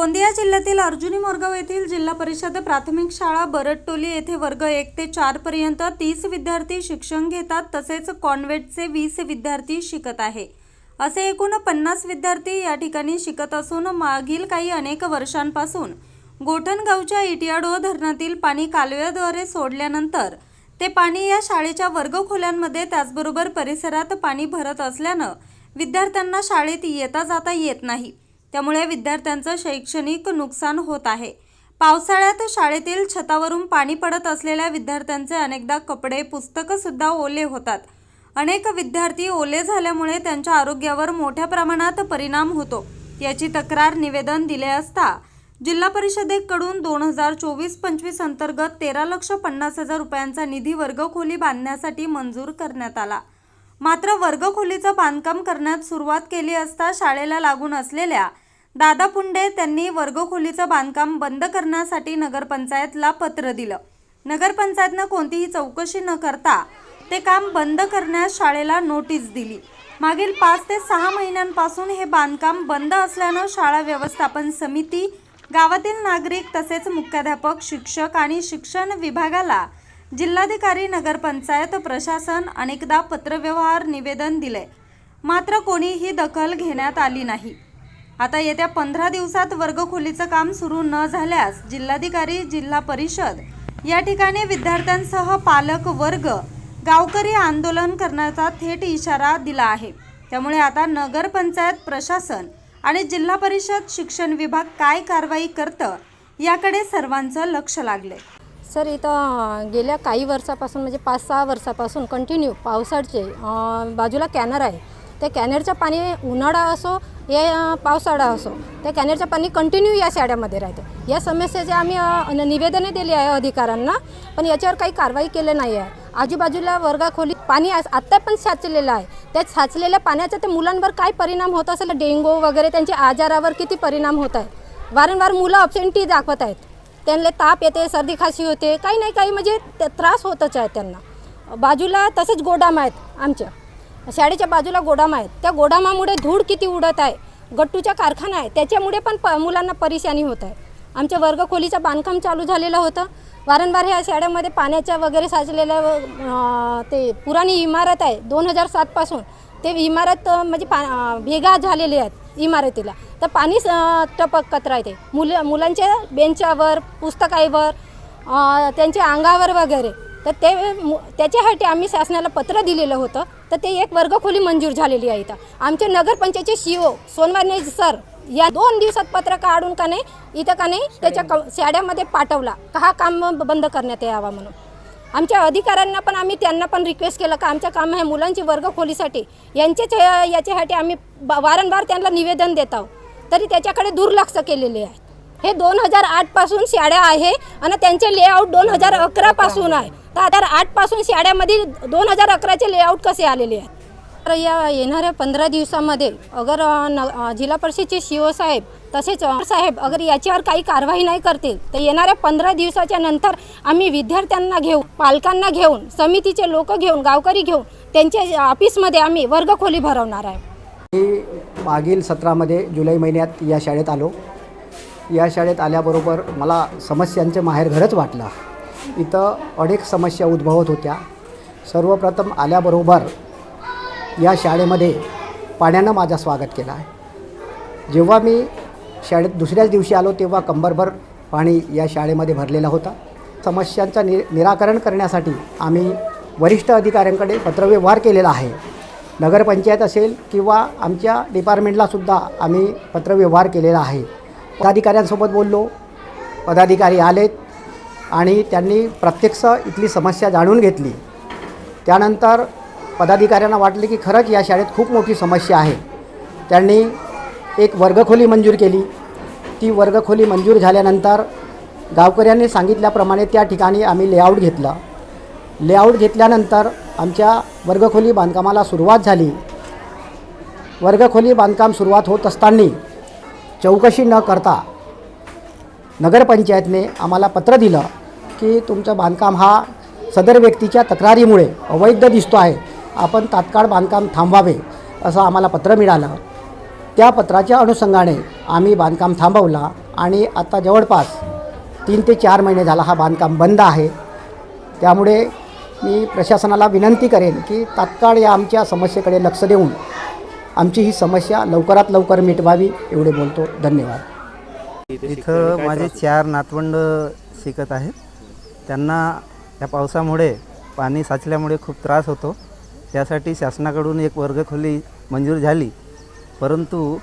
गोंदिया जिल्ह्यातील अर्जुनी मोरगाव येथील जिल्हा परिषद प्राथमिक शाळा बरटटोली येथे वर्ग एक ते चार पर्यंत तीस विद्यार्थी शिक्षण घेतात तसेच कॉन्व्हेंटचे वीस विद्यार्थी शिकत आहे. असे एकूण पन्नास विद्यार्थी या ठिकाणी शिकत असून मागील काही अनेक वर्षांपासून गोठणगावच्या इटियाडो धरणातील पाणी कालव्याद्वारे सोडल्यानंतर ते पाणी या शाळेच्या वर्गखोल्यांमध्ये त्याचबरोबर परिसरात पाणी भरत असल्यानं विद्यार्थ्यांना शाळेत येता जाता येत नाही. त्यामुळे विद्यार्थ्यांचं शैक्षणिक नुकसान होत आहे. पावसाळ्यात शाळेतील छतावरून पाणी पडत असलेल्या विद्यार्थ्यांचे अनेकदा कपडे पुस्तकंसुद्धा ओले होतात. अनेक विद्यार्थी ओले झाल्यामुळे त्यांच्या आरोग्यावर मोठ्या प्रमाणात परिणाम होतो. याची तक्रार निवेदन दिले असता जिल्हा परिषदेकडून दोन हजार चोवीस पंचवीस अंतर्गत तेरा लक्ष पन्नास हजार रुपयांचा निधी वर्गखोली बांधण्यासाठी मंजूर करण्यात आला. मात्र वर्गखोलीचं बांधकाम करण्यात सुरुवात केली असता शाळेला लागून असलेल्या दादा पुंडे त्यांनी वर्गखोलीचं बांधकाम बंद करण्यासाठी नगरपंचायतला पत्र दिलं. नगरपंचायतनं कोणतीही चौकशी न करता ते काम बंद करण्यास शाळेला नोटीस दिली. मागील पाच ते सहा महिन्यांपासून हे बांधकाम बंद असल्यानं शाळा व्यवस्थापन समिती गावातील नागरिक तसेच मुख्याध्यापक शिक्षक आणि शिक्षण विभागाला जिल्हाधिकारी नगरपंचायत प्रशासन अनेकदा पत्रव्यवहार निवेदन दिले मात्र कोणीही दखल घेण्यात आली नाही. आता येत्या पंधरा दिवसात वर्गखोलीचं काम सुरू न झाल्यास जिल्हाधिकारी जिल्हा परिषद या ठिकाणी विद्यार्थ्यांसह पालक वर्ग गावकरी आंदोलन करण्याचा थेट इशारा दिला आहे. त्यामुळे आता नगरपंचायत प्रशासन आणि जिल्हा परिषद शिक्षण विभाग काय कारवाई करतं याकडे सर्वांचं लक्ष लागले सर इथं गेल्या काही वर्षापासून म्हणजे पाच सहा वर्षापासून कंटिन्यू पावसाळचे बाजूला कॅनर आहे. त्या कॅनरचं पाणी उन्हाळा असो या पावसाळा असो त्या कॅनरचं पाणी कंटिन्यू या शाळेमध्ये राहते. या समस्येचे आम्ही निवेदने दिली आहे अधिकाऱ्यांना पण याच्यावर काही कारवाई केली नाही आहे. आजूबाजूला वर्गाखोली पाणी आज- आत्ता पण साचलेलं आहे. त्या साचलेल्या पाण्याचा ते मुलांवर काय परिणाम होत असेल डेंगू वगैरे त्यांच्या आजारावर किती परिणाम होत आहे वारंवार मुलं अपसेंटी दाखवत आहेत. त्यांना ताप येते सर्दी खासी होते काही नाही काही म्हणजे त्रास होतच आहे त्यांना. बाजूला तसेच गोडाम आहेत आमच्या. शाळेच्या बाजूला गोडाम आहेत. त्या गोडामामुळे धूळ किती उडत आहे गट्टूचा कारखाना आहे त्याच्यामुळे पण प मुलांना परेशानी होत आहे. आमच्या वर्गखोलीचं बांधकाम चालू झालेलं होतं. वारंवार ह्या शाळेमध्ये पाण्याच्या वगैरे साचलेल्या ते पुराणी इमारत आहे दोन हजार सातपासून ते इमारत म्हणजे पा भेगा झालेले आहेत इमारतीला. तर पाणी टपकत राहते मुलं मुलांच्या बेंचावर पुस्तकावर त्यांच्या अंगावर वगैरे. तर ते त्याच्यासाठी आम्ही शासनाला पत्र दिलेलं होतं. तर ते एक वर्गखोली मंजूर झालेली आहे इथं. आमचे नगरपंचायतचे सी ओ सोनवाने सर या दोन दिवसात पत्र काढून का नाही इथं का नाही त्याच्या क शाड्यामध्ये पाठवला. का हा काम बंद करण्यात यावा म्हणून. आमच्या अधिकाऱ्यांना पण आम्ही त्यांना पण रिक्वेस्ट केलं का आमचं काम आहे मुलांची वर्गखोलीसाठी. यांचेच याच्यासाठी आम्ही ब- वारंवार त्यांना निवेदन देत आहोत. तरी त्याच्याकडे दुर्लक्ष केलेले आहे. हे दोन हजार आठपासून शाळा आहे आणि त्यांचे लेआउट दोन हजार अकरापासून आहे. तर हजार आठपासून शाळेमध्ये दोन हजार अकराचे लेआउट कसे आलेले आहेत? तर या येणाऱ्या पंधरा दिवसामध्ये अगर न जिल्हा परिषदचे सी ओ साहेब तसेच साहेब अगर याच्यावर काही कारवाई नाही करतील तर येणाऱ्या पंधरा दिवसाच्या नंतर आम्ही विद्यार्थ्यांना घेऊन पालकांना घेऊन समितीचे लोक घेऊन गावकरी घेऊन त्यांच्या ऑफिसमध्ये आम्ही वर्गखोली भरवणार आहे. मी मागील सत्रामध्ये जुलै महिन्यात या शाळेत आलो. या शाळेत आल्याबरोबर मला समस्यांचे माहेरघरच वाटलं. इथं अनेक समस्या उद्भवत होत्या. सर्वप्रथम आल्याबरोबर या शाळेमध्ये पाण्यानं माझं स्वागत केलं. आहे जेव्हा मी शाळेत दुसऱ्याच दिवशी आलो तेव्हा कंबरभर पाणी या शाळेमध्ये भरलेला होता. समस्यांचं नि निराकरण करण्यासाठी आम्ही वरिष्ठ अधिकाऱ्यांकडे पत्रव्यवहार केलेला आहे. नगरपंचायत असेल किंवा आमच्या डिपार्टमेंटलासुद्धा आम्ही पत्रव्यवहार केलेला आहे. पदाधिकाऱ्यांसोबत बोललो. पदाधिकारी आलेत. आणि त्यांनी प्रत्यक्ष इथली समस्या जाणून घेतली. त्यानंतर पदाधिकाऱ्यांना वाटले की खरंच या शाळेत खूप मोठी समस्या आहे. त्यांनी एक वर्गखोली मंजूर केली. ती वर्गखोली मंजूर झाल्यानंतर गावकऱ्यांनी सांगितल्याप्रमाणे त्या ठिकाणी आम्ही लेआउट घेतलं. लेआउट घेतल्यानंतर आमच्या वर्गखोली बांधकामाला सुरुवात झाली. वर्गखोली बांधकाम सुरुवात होत असताना चौकशी न करता नगरपंचायतने आम्हाला पत्र दिलं. की तुमचं बांधकाम हा सदर व्यक्तीच्या तक्रारीमुळे अवैध दिसतो आहे. आपण तात्काळ बांधकाम थांबवावे असं आम्हाला पत्र मिळालं. त्या पत्राच्या अनुषंगाने आम्ही बांधकाम थांबवला आणि आता जवळपास तीन ते चार महिने झाला हा बांधकाम बंद आहे. त्यामुळे मी प्रशासनाला विनंती करेन की तात्काळ या आमच्या समस्येकडे लक्ष देऊन आमची ही समस्या लवकरात लवकर मिटवावी एवढे बोलतो. धन्यवाद. इथं माझे चार नातवंड शिकत आहेत. त्यांना या पावसामुळे पाणी साचल्यामुळे खूप त्रास होतो. त्यासाठी शासनाकडून एक वर्गखोली मंजूर झाली. परंतु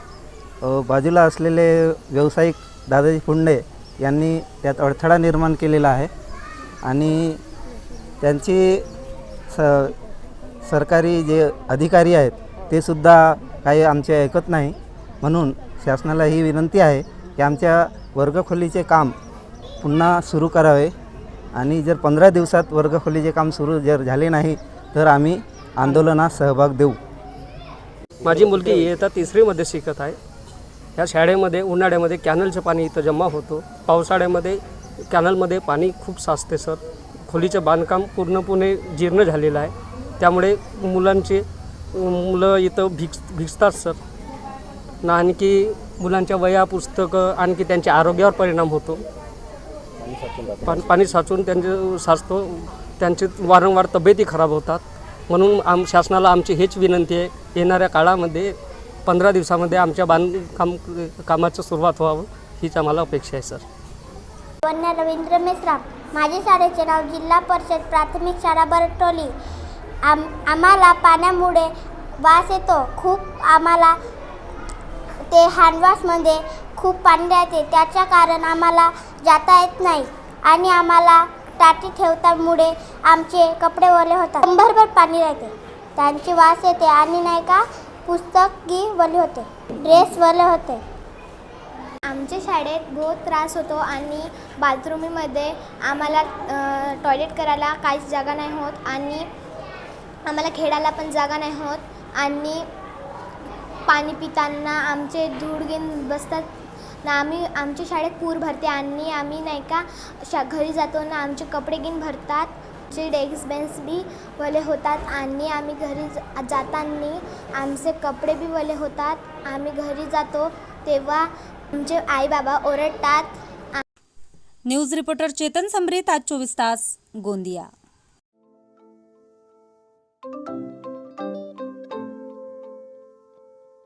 बाजूला असलेले व्यावसायिक दादाजी फुंडे यांनी त्यात अडथळा निर्माण केलेला आहे आणि त्यांची स सरकारी जे अधिकारी आहेत ते सुद्धा काही आमचे ऐकत नाही. म्हणून शासनाला ही विनंती आहे की आमच्या वर्गखोलीचे काम पुन्हा सुरू करावे. आणि जर पंधरा दिवसात वर्गखोलीचे काम सुरू जर झाले नाही तर आम्ही आंदोलनात सहभाग देऊ. माझी मुलगी इयत्ता तिसरीमध्ये शिकत आहे. ह्या शाळेमध्ये उन्हाळ्यामध्ये कॅनलचं पाणी इथं जमा होतो. पावसाळ्यामध्ये कॅनलमध्ये पाणी खूप साचते सर. खोलीचं बांधकाम पूर्णपणे जीर्ण झालेलं आहे. त्यामुळे मुलांचे मुलं इथं भिक्स भिजतात सर. ना आणखी मुलांच्या वया पुस्तकं आणखी त्यांच्या आरोग्यावर परिणाम होतो. पाणी पाणी साचून त्यांचे साचतो. त्यांचे वारंवार तब्येती खराब होतात. म्हणून आम शासनाला आमची हेच विनंती आहे येणाऱ्या काळामध्ये पंधरा दिवसामध्ये आमच्या बांधकाम कामाचं सुरुवात व्हावं हीच आम्हाला अपेक्षा आहे सर. वन्य रवींद्र मेश्राम माझे शाळेचे नाव जिल्हा परिषद प्राथमिक शाळा बरटोली. आम आम्हाला पाण्यामुळे वास येतो. खूप आम्हाला ते हँडवॉशमध्ये खूप पाणी राहते. त्याच्या कारण आम्हाला जाता येत नाही. आणि आम्हाला टाटी ठेवतामुळे आमचे कपडे ओले होतात. शंभरभर पाणी राहते. त्यांची वास येते आणि नाही का पुस्तकी वले होते. ड्रेस वले होते. आमच्या शाळेत बहुत त्रास होतो आणि बाथरूमीमध्ये आम्हाला टॉयलेट करायला काहीच जागा नाही होत आणि आम्हाला खेळायला पण जागा नाही होत. आणि पाणी पिताना आमचे धूळ घेऊन बसतात. ना आम्ही आमच्या शाळेत पूर भरते आणि आम्ही नाही का शा घरी जातो ना आमचे कपडे घेऊन भरतात जे डेस्क बेंच बी वले होतात आणि आम्ही घरी जा जाताना आमचे कपडे बी वले होतात. आम्ही घरी जातो तेव्हा आमचे आई बाबा ओरडतात. न्यूज रिपोर्टर चेतन समरीत आज चोवीस तास गोंदिया.